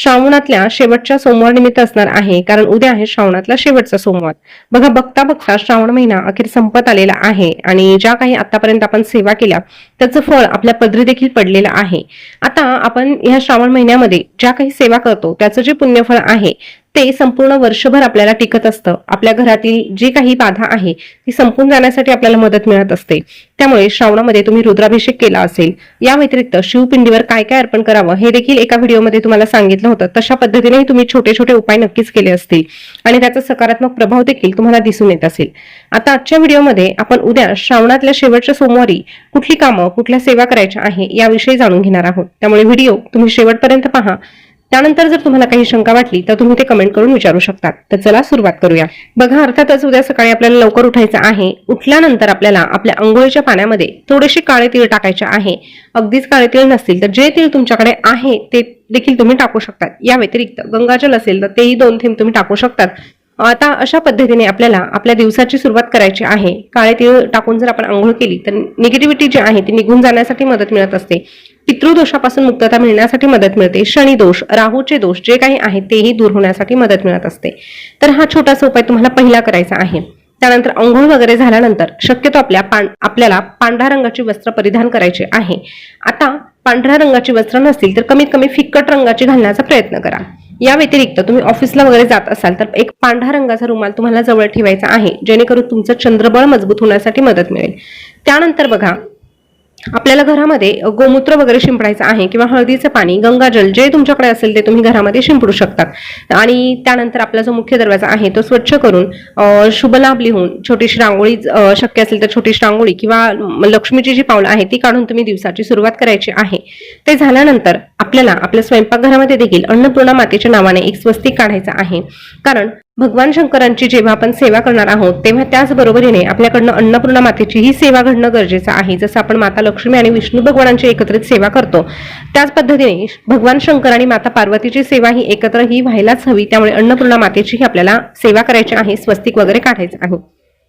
श्रावणातल्या शेवटच्या सोमवार निमित्त असणार आहे. कारण उद्या आहे श्रावणातला शेवटचा सोमवार. बघा बघता बघता श्रावण महिना अखेर संपत आलेला आहे. आणि ज्या काही आतापर्यंत आपण सेवा केल्या त्याचं फळ आपल्या पदरी देखील पडलेलं आहे. आता आपण ह्या श्रावण महिन्यामध्ये ज्या काही सेवा करतो त्याचं जे पुण्यफळ आहे ते संपूर्ण वर्षभर आपल्याला टिकत असतं. आपल्या घरातील जी काही बाधा आहे ती संपून जाण्यासाठी आपल्याला मदत मिळत असते. त्यामुळे श्रावणामध्ये तुम्ही रुद्राभिषेक केला असेल या व्यतिरिक्त शिवपिंडीवर काय काय अर्पण करावं हे देखील एका व्हिडिओमध्ये तुम्हाला सांगितलं होतं. तशा पद्धतीनेही तुम्ही छोटे छोटे उपाय नक्कीच केले असतील. आणि त्याचा सकारात्मक प्रभाव देखील तुम्हाला दिसून येत असेल. आता आजच्या व्हिडिओमध्ये आपण उद्या श्रावणातल्या शेवटच्या सोमवारी कुठली कामं कुठल्या सेवा करायच्या आहे याविषयी जाणून घेणार आहोत. त्यामुळे व्हिडिओ तुम्ही शेवटपर्यंत पहा. त्यानंतर जर तुम्हाला काही शंका वाटली तर तुम्ही ते कमेंट करून विचारू शकता तर चला सुरुवात करूया. बघा अर्थातच उद्या सकाळी आपल्याला लवकर उठायचं आहे. उठल्यानंतर आपल्याला आपल्या आंघोळीच्या पाण्यामध्ये थोडेसे काळे तीळ टाकायचे आहे. अगदीच काळे तीळ नसतील तर जे तीळ तुमच्याकडे आहे ते देखील तुम्ही टाकू शकतात. या व्यतिरिक्त गंगाजल असेल तर तेही दोन थेंब तुम्ही टाकू शकतात. आता अशा पद्धतीने आपल्याला आपल्या दिवसाची सुरुवात करायची आहे. काळे तीळ टाकून जर आपण आंघोळ केली तर निगेटिव्हिटी जी आहे ती निघून जाण्यासाठी मदत मिळत असते. पितृदोषापासून मुक्तता मिळण्यासाठी मदत मिळते. शनी दोष राहूचे दोष जे काही आहेत तेही दूर होण्यासाठी मदत मिळत असते. तर हा छोटासा उपाय तुम्हाला पहिला करायचा आहे. त्यानंतर अंघोळ वगैरे झाल्यानंतर शक्यतो आपल्या पां आपल्याला पांढऱ्या रंगाची वस्त्र परिधान करायचे आहे. आता पांढऱ्या रंगाची वस्त्र नसतील तर कमीत कमी फिक्कट रंगाची घालण्याचा प्रयत्न करा. या व्यतिरिक्त तुम्ही ऑफिसला वगैरे जात असाल तर एक पांढरा रंगाचा रुमाल तुम्हाला जवळ ठेवायचा आहे. जेणेकरून तुमचं चंद्रबळ मजबूत होण्यासाठी मदत मिळेल. त्यानंतर बघा आपल्याला घरामध्ये गोमूत्र वगैरे शिंपडायचं आहे किंवा हळदीचं पाणी गंगाजल जे तुमच्याकडे असेल ते तुम्ही घरामध्ये शिंपडू शकतात. आणि त्यानंतर आपला जो मुख्य दरवाजा आहे तो स्वच्छ करून शुभलाभ लिहून छोटीशी रांगोळी शक्य असेल तर छोटीशी रांगोळी किंवा लक्ष्मीची जी पावलं आहे ती काढून तुम्ही दिवसाची सुरुवात करायची आहे. ते झाल्यानंतर आपल्याला आपल्या स्वयंपाकघरामध्ये देखील अन्नपूर्णा मातेच्या नावाने एक स्वस्तिक काढायचं आहे. कारण भगवान शंकरांची जेव्हा आपण सेवा करणार आहोत तेव्हा त्याचबरोबरीने आपल्याकडनं अन्नपूर्णा मातेची ही सेवा घडणं गरजेचं आहे. जसं आपण माता लक्ष्मी आणि विष्णू भगवानांची एकत्रित सेवा करतो त्याच पद्धतीने भगवान शंकर आणि माता पार्वतीची सेवा ही एकत्र ही व्हायलाच हवी. त्यामुळे अन्नपूर्णा मातेची ही आपल्याला सेवा करायची आहे स्वस्तिक वगैरे काढायचं आहे.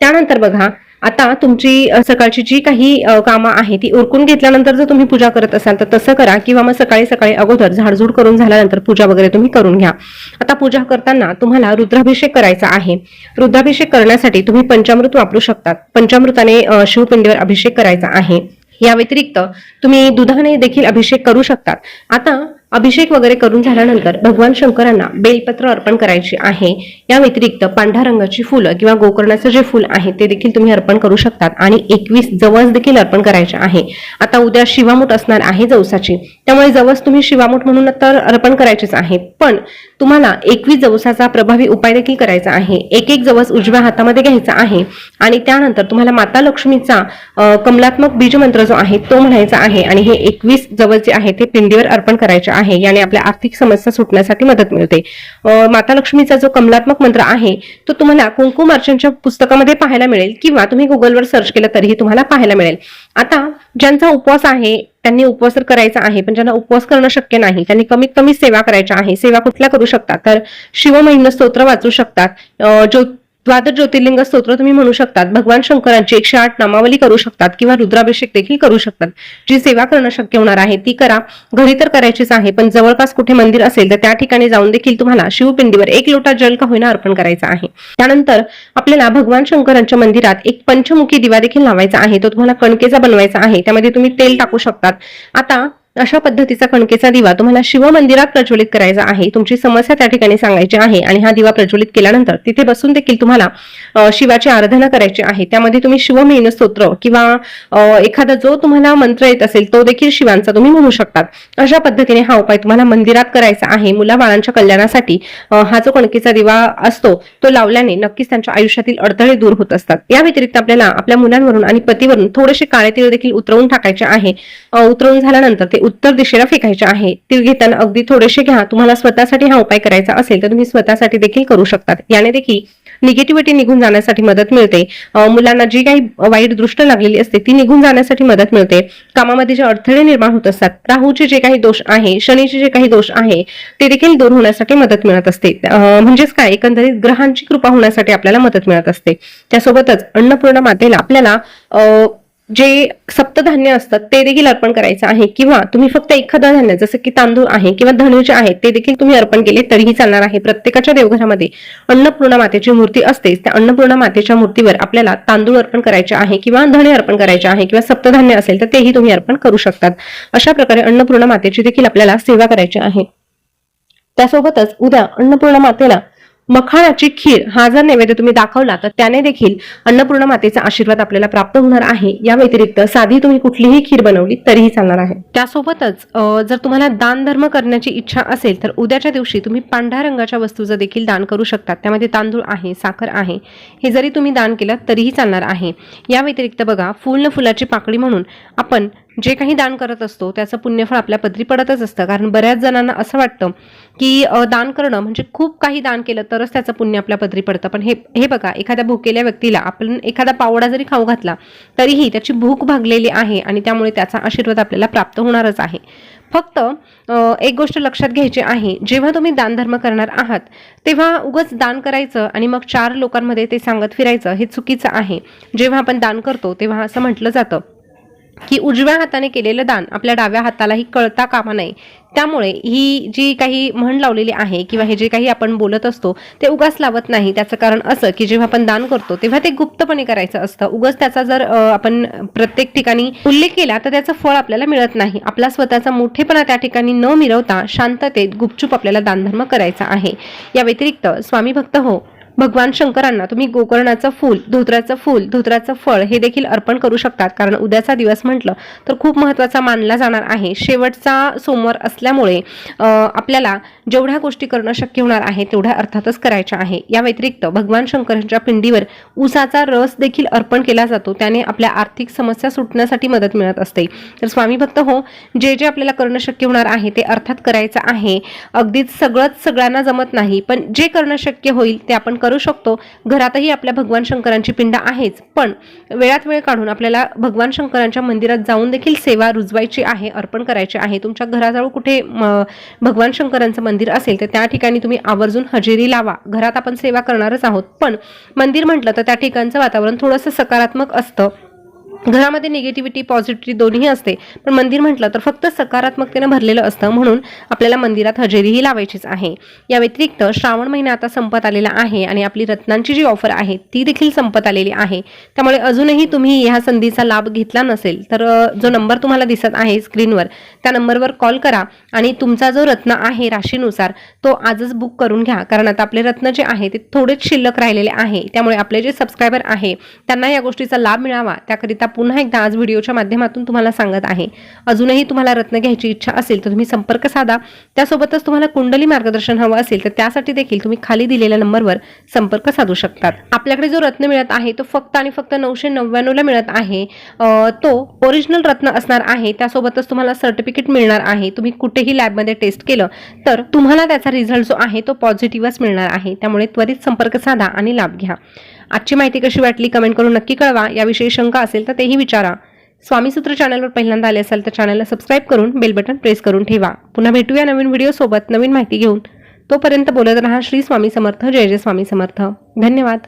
त्यानंतर बघा आता तुमची सकाळची जी काही कामं आहे ती उरकून घेतल्यानंतर जर तुम्ही पूजा करत असाल तर तसं करा किंवा मग सकाळी सकाळी अगोदर झाडझूड करून झाल्यानंतर पूजा वगैरे तुम्ही करून घ्या. आता पूजा करताना तुम्हाला रुद्राभिषेक करायचा आहे. रुद्राभिषेक करण्यासाठी तुम्ही पंचामृत वापरू शकतात. पंचामृताने शिवपिंडीवर अभिषेक करायचा आहे. या व्यतिरिक्त तुम्ही दुधाने देखील अभिषेक करू शकतात. आता अभिषेक वगैरे करून झाल्यानंतर भगवान शंकरांना बेलपत्र अर्पण करायचे आहे. या व्यतिरिक्त पांढऱ्या रंगाची फुलं किंवा गोकर्णाचं जे फुल आहे ते देखील तुम्ही अर्पण करू शकतात आणि एकवीस जवस देखील अर्पण करायचे आहे. आता उद्या शिवामूठ असणार आहे जवसाची. त्यामुळे जवस तुम्ही शिवामूठ म्हणून तर अर्पण करायचेच आहे. पण तुम्हाला एकवीस जवसाचा प्रभावी उपाय देखील करायचा आहे. एक एक जवस उजव्या हातामध्ये घ्यायचा आहे आणि त्यानंतर तुम्हाला माता लक्ष्मीचा कमलात्मक बीजमंत्र जो आहे तो म्हणायचा आहे आणि हे एकवीस जवस जे आहे ते पिंडीवर अर्पण करायचे आहे याने आपल्या आर्थिक समस्या सुटण्यासाठी मदत मिळते. माता लक्ष्मीचा जो कमलात्मक मंत्र आहे तो तुम्हाला कुंकुम अर्चनच्या पुस्तकामध्ये पाहायला मिळेल किंवा तुम्ही गुगलवर सर्च केलं तरीही तुम्हाला पाहायला मिळेल. आता ज्यांचा उपवास आहे त्यांनी उपवास तर करायचा आहे पण ज्यांना उपवास करणं शक्य नाही त्यांनी कमीत कमी सेवा करायच्या आहे. सेवा कुठल्या करू शकतात? तर शिवमहिम्न स्तोत्र वाचू शकतात. जो ज्यो द्वादश ज्योतिर्लिंग स्तोत्र तुम्ही म्हणू शकतात भगवान शंकरांची एकशे आठ नामावली करू शकतात किंवा रुद्राभिषेक देखील करू शकतात. जी सेवा करणं शक्य होणार आहे ती करा. घरी तर करायचीच आहे पण जवळपास कुठे मंदिर असेल तर त्या ठिकाणी जाऊन देखील तुम्हाला शिवपिंडीवर एक लोटा जल का होईना अर्पण करायचा आहे. त्यानंतर आपल्याला भगवान शंकरांच्या मंदिरात एक पंचमुखी दिवा देखील लावायचा आहे तो तुम्हाला कणकेचा बनवायचा आहे त्यामध्ये तुम्ही तेल टाकू शकतात. आता अशा पद्धतीचा कणकेचा दिवा तुम्हाला शिव मंदिरात प्रज्वलित करायचा आहे. तुमची समस्या त्या ठिकाणी सांगायची आहे आणि हा दिवा प्रज्वलित केल्यानंतर तिथे बसून देखील तुम्हाला शिवाची आराधना करायची आहे. त्यामध्ये तुम्ही शिवमेन स्तोत्र किंवा एखादा जो तुम्हाला मंत्र येत असेल तो देखील शिवांचा तुम्ही म्हणू शकतात. अशा पद्धतीने हा उपाय तुम्हाला मंदिरात करायचा आहे. मुलाबाळांच्या कल्याणासाठी हा जो कणकेचा दिवा असतो तो लावल्याने नक्कीच त्यांच्या आयुष्यातील अडथळे दूर होत असतात. या व्यतिरिक्त आपल्याला आपल्या मुलांवरून आणि पतीवरून थोडेसे काळेतीळ देखील उतरवून टाकायचे आहे. उतरवून झाल्यानंतर ते उत्तर दिशेला फेकायचे आहे. तीळ घेताना अगदी थोडेसे घ्या. तुम्हाला स्वतःसाठी हा उपाय करायचा असेल तर तुम्ही स्वतःसाठी देखील करू शकतात. याने देखील निगेटिव्हिटी निघून जाण्यासाठी मदत मिळते. मुलांना जी काही वाईट दृष्ट लागलेली असते ती निघून जाण्यासाठी मदत मिळते. कामामध्ये जे अडथळे निर्माण होत असतात राहूचे जे काही दोष आहे शनीचे जे काही दोष आहे ते देखील दूर होण्यासाठी मदत मिळत असते. म्हणजेच काय? एकंदरीत ग्रहांची कृपा होण्यासाठी आपल्याला मदत मिळत असते. त्यासोबतच अन्नपूर्णा मातेला आपल्याला जे सप्तधान्य असतात ते देखील अर्पण करायचं आहे. किंवा तुम्ही फक्त एखादं धान्य जसं की तांदूळ आहे किंवा धनुष आहे ते देखील तुम्ही अर्पण केले तरीही चालणार आहे. प्रत्येकाच्या देवघरामध्ये अन्नपूर्णा मातेची मूर्ती असतेच. त्या अन्नपूर्णा मातेच्या मूर्तीवर आपल्याला तांदूळ अर्पण करायचे आहे किंवा धणे अर्पण करायचे आहे किंवा सप्तधान्य असेल तर तेही तुम्ही अर्पण करू शकतात. अशा प्रकारे अन्नपूर्णा मातेची देखील आपल्याला सेवा करायची आहे. त्यासोबतच उद्या अन्नपूर्णा मातेला मखाणाची खीर हा जर नैवेद्य तुम्ही दाखवला तर त्याने देखील अन्नपूर्णा मातेचा आशीर्वाद आपल्याला प्राप्त होणार आहे. या व्यतिरिक्त साधी तुम्ही कुठलीही खीर बनवली तरीही चालणार आहे. त्यासोबतच जर तुम्हाला दान धर्म करण्याची इच्छा असेल तर उद्याच्या दिवशी तुम्ही पांढऱ्या रंगाच्या वस्तूचं देखील दान करू शकता त्यामध्ये तांदूळ आहे साखर आहे हे जरी तुम्ही दान केलं तरीही चालणार आहे. या व्यतिरिक्त बघा फुल न फुलाची पाकळी म्हणून आपण जे काही दान करत असतो त्याचं पुण्यफळ आपल्या पदरी पडतच असतं. कारण बऱ्याच जणांना असं वाटतं की दान करणं म्हणजे खूप काही दान केलं तरच त्याचं पुण्य आपल्या पदरी पडतं. पण हे हे बघा एखाद्या भुकेल्या व्यक्तीला आपण एखादा पावडा जरी खाऊ घातला तरीही त्याची भूक भागलेली आहे आणि त्यामुळे त्याचा आशीर्वाद आपल्याला प्राप्त होणारच आहे. फक्त एक गोष्ट लक्षात घ्यायची आहे जेव्हा तुम्ही दानधर्म करणार आहात तेव्हा उगच दान करायचं आणि मग चार लोकांमध्ये ते सांगत फिरायचं हे चुकीचं आहे. जेव्हा आपण दान करतो तेव्हा असं म्हटलं जातं. की उजव्या हाताने केलेलं दान आपल्या डाव्या हातालाही कळता कामा नये. त्यामुळे ही जी काही म्हण लावलेली आहे किंवा हे जे काही आपण बोलत असतो ते उगाच लावत नाही. त्याचं कारण असं की जेव्हा आपण दान करतो तेव्हा ते गुप्तपणे करायचं असतं. उगाच त्याचा जर आपण प्रत्येक ठिकाणी उल्लेख केला तर त्याचं फळ आपल्याला मिळत नाही. आपला स्वतःचा मोठेपणा त्या ठिकाणी न मिरवता शांततेत गुपचूप आपल्याला दानधर्म करायचा आहे. या व्यतिरिक्त स्वामी भक्त हो भगवान शंकरांना तुम्ही गोकर्णाचं फूल धोत्राचं फूल धोत्राचं फळ हे देखील अर्पण करू शकतात. कारण उद्याचा दिवस म्हटलं तर खूप महत्त्वाचा मानला जाणार आहे. शेवटचा सोमवार असल्यामुळे आपल्याला जेवढ्या गोष्टी करणं शक्य होणार आहे तेवढ्या अर्थातच करायच्या आहे. या व्यतिरिक्त भगवान शंकरांच्या पिंडीवर ऊसाचा रस देखील अर्पण केला जातो. त्याने आपल्या आर्थिक समस्या सुटण्यासाठी मदत मिळत असते. तर स्वामी भक्त हो जे जे आपल्याला करणं शक्य होणार आहे ते अर्थात करायचं आहे. अगदीच सगळंच सगळ्यांना जमत नाही पण जे करणं शक्य होईल ते आपण करू शकतो. घरातही आपल्या भगवान शंकरांची पिंड आहेच. पण वेळात वेळ काढून आपल्याला भगवान शंकरांच्या मंदिरात जाऊन देखील सेवा रुजवायची आहे अर्पण करायची आहे. तुमच्या घराजवळ कुठे म, भगवान शंकरांचं मंदिर असेल तर त्या ठिकाणी तुम्ही आवर्जून हजेरी लावा. घरात आपण सेवा करणारच आहोत. पण मंदिर म्हटलं तर त्या ठिकाणचं वातावरण थोडंसं सकारात्मक असतं. घरामध्ये निगेटिव्हिटी पॉझिटिव्हिटी दोन्ही असते. पण मंदिर म्हटलं तर फक्त सकारात्मकतेनं भरलेलं असतं म्हणून आपल्याला मंदिरात हजेरीही लावायचीच आहे. या व्यतिरिक्त श्रावण महिना आता संपत आलेला आहे आणि आपली रत्नांची जी ऑफर आहे ती देखील संपत आलेली आहे. त्यामुळे अजूनही तुम्ही ह्या संधीचा लाभ घेतला नसेल तर जो नंबर तुम्हाला दिसत आहे स्क्रीनवर त्या नंबरवर कॉल करा आणि तुमचा जो रत्न आहे राशीनुसार तो आजच बुक करून घ्या. कारण आता आपले रत्न जे आहे ते थोडेच शिल्लक राहिलेले आहे. त्यामुळे आपले जे सबस्क्रायबर आहे त्यांना या गोष्टीचा लाभ मिळावा. त्याकरिता पुन्हा एकदा आज व्हिडिओच्या माध्यमातून तुम्हाला सांगत आहे. अजूनही तुम्हाला रत्न घ्यायची इच्छा असेल तर तुम्ही संपर्क साधा. त्यासोबतच तुम्हाला कुंडली मार्गदर्शन हवं असेल तर त्यासाठी देखील तुम्ही खाली दिलेल्या नंबरवर संपर्क साधू शकतात. आपल्याकडे जो रत्न मिळत आहे तो फक्त आणि फक्त नऊशे नव्याण्णवला मिळत आहे. तो ओरिजिनल रत्न असणार आहे. त्यासोबतच तुम्हाला सर्टिफिकेट मिळणार आहे. तुम्ही कुठेही लॅबमध्ये टेस्ट केलं तर तुम्हाला त्याचा रिझल्ट जो आहे तो पॉझिटिव्हच मिळणार आहे. त्यामुळे त्वरित संपर्क साधा आणि लाभ घ्या. आजची माहिती कशी वाटली कमेंट करून नक्की कळवा. याविषयी शंका असेल तर तेही विचारा. स्वामीसूत्र चॅनलवर पहिल्यांदा आले असाल तर चॅनलला सबस्क्राईब करून बेल बटन प्रेस करून ठेवा. पुन्हा भेटूया नवीन व्हिडिओसोबत नवीन माहिती घेऊन. तोपर्यंत बोलत रहा श्री स्वामी समर्थ. जय जय स्वामी समर्थ. धन्यवाद.